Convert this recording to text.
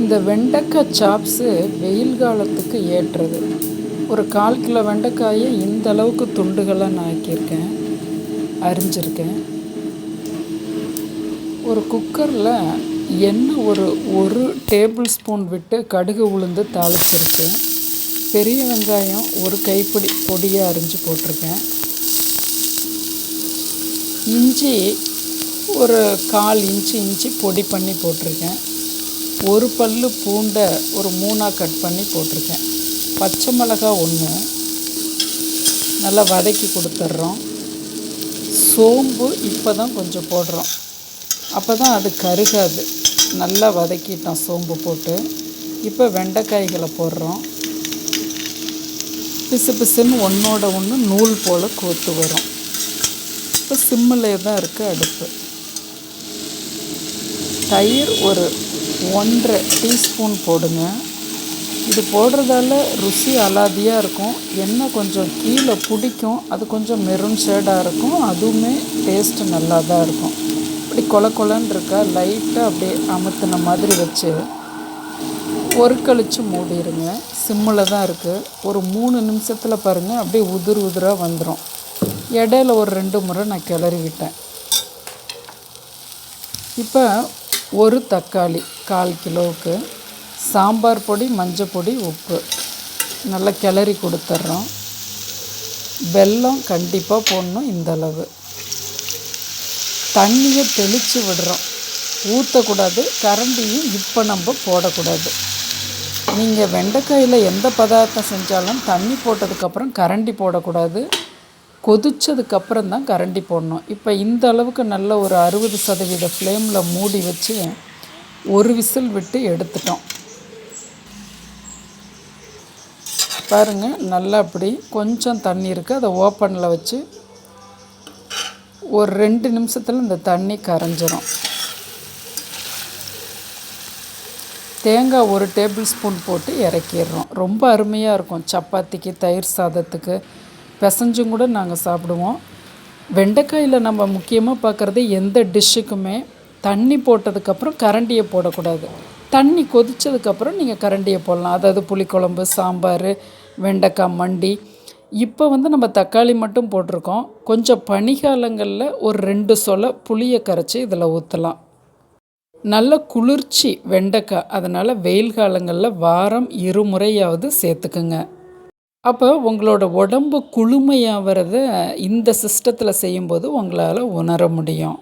இந்த வெண்டைக்காய் சாப்ஸு வெயில் காலத்துக்கு ஏற்றது. ஒரு கால் கிலோ வெண்டைக்காயை இந்த அளவுக்கு துண்டுகளாக நான் ஆக்கியிருக்கேன். அரிஞ்சிருக்கேன். ஒரு குக்கரில் எண்ணெய் ஒரு ஒரு டேபிள் ஸ்பூன் விட்டு கடுகு உளுந்து தாளிச்சிருக்கேன். பெரிய வெங்காயம் ஒரு கைப்பிடி பொடியாக அரிஞ்சு போட்டிருக்கேன். இஞ்சி ஒரு கால் இன்ச்சு இஞ்சி பொடி பண்ணி போட்டிருக்கேன். ஒரு பல்லு பூண்டை ஒரு மூணாக கட் பண்ணி போட்டிருக்கேன். பச்சை மிளகா ஒன்று நல்லா வதக்கி கொடுத்துட்றோம். சோம்பு இப்போ தான் கொஞ்சம் போடுறோம். அப்போ தான் அது கருகாது. நல்லா வதக்கிட்டோம் சோம்பு போட்டு இப்போ வெண்டைக்காய்களை போடுறோம். பிசு பிசுன்னு ஒன்றோட ஒன்று நூல் போல் கோத்து வரும். இப்போ சிம்மிலே தான் இருக்குது அடுப்பு. தயிர் ஒரு ஒன்றரை டீஸ்பூன் போடுங்க. இது போடுறதால ருசி அலாதியாக இருக்கும். எண்ணெய் கொஞ்சம் கீழே பிடிக்கும். அது கொஞ்சம் மெரூன் ஷேடாக இருக்கும். அதுவுமே டேஸ்ட்டு நல்லா தான் இருக்கும். இப்படி கொல கொலன்னு இருக்கா லைட்டாக அப்படியே அமுத்தின மாதிரி வச்சு ஒரு கழிச்சு மூடிடுங்க சிம்மில் தான் இருக்குது ஒரு மூணு நிமிஷத்தில் பாருங்கள் அப்படியே உதிர் உதிராக வந்துடும் இடையில ஒரு ரெண்டு முறை நான் கிளறி விட்டேன் இப்போ ஒரு தக்காளி கால் கிலோவுக்கு சாம்பார் பொடி மஞ்சள் பொடி உப்பு. நல்லா கிளறி கொடுத்துட்றோம். வெல்லம் கண்டிப்பாக போடணும் இந்த அளவு. தண்ணியை தெளித்து விடுறோம். ஊற்றக்கூடாது கரண்டியும் இப்போ நம்ம போடக்கூடாது. நீங்கள் வெண்டைக்காயில் எந்த பதார்த்தம் செஞ்சாலும் தண்ணி போட்டதுக்கப்புறம் கரண்டி போடக்கூடாது. கொதிச்சதுக்கப்புறம் தான் கரண்டி போடணும். இப்போ இந்த அளவுக்கு நல்ல ஒரு அறுபது சதவீத ஃப்ளேமில் மூடி வச்சு ஒரு விசில் விட்டு எடுத்துட்டோம். பாருங்கள் நல்லா அப்படி கொஞ்சம் தண்ணி இருக்குது அதை ஓப்பனில் வச்சு ஒரு ரெண்டு நிமிஷத்தில் இந்த தண்ணி கரைஞ்சிரும். தேங்காய் ஒரு டேபிள் ஸ்பூன் போட்டு இறக்கிடுறோம். ரொம்ப அருமையாக இருக்கும். சப்பாத்திக்கு தயிர் சாதத்துக்கு பிசைஞ்சும் கூட நாங்கள் சாப்பிடுவோம். வெண்டைக்காயில் நம்ம முக்கியமாக பார்க்குறது எந்த டிஷ்ஷுக்குமே தண்ணி போட்டதுக்கப்புறம் கரண்டியை போடக்கூடாது. தண்ணி கொதித்ததுக்கப்புறம் நீங்கள் கரண்டியை போடலாம். அதாவது புளிக்குழம்பு சாம்பார் வெண்டைக்காய் மண்டி. இப்போ வந்து நம்ம தக்காளி மட்டும் போட்டிருக்கோம். கொஞ்சம் பனிகாலங்களில் ஒரு ரெண்டு சொலை புளியை கரைச்சி இதில் ஊற்றலாம் நல்ல குளிர்ச்சி வெண்டைக்காய். அதனால் வெயில் காலங்களில் வாரம் இருமுறையாவது சேர்த்துக்குங்க. அப்போ உங்களோட உடம்பு குளுமையாகிறத இந்த சிஸ்டத்தில் செய்யும்போது உங்களால் உணர முடியும்.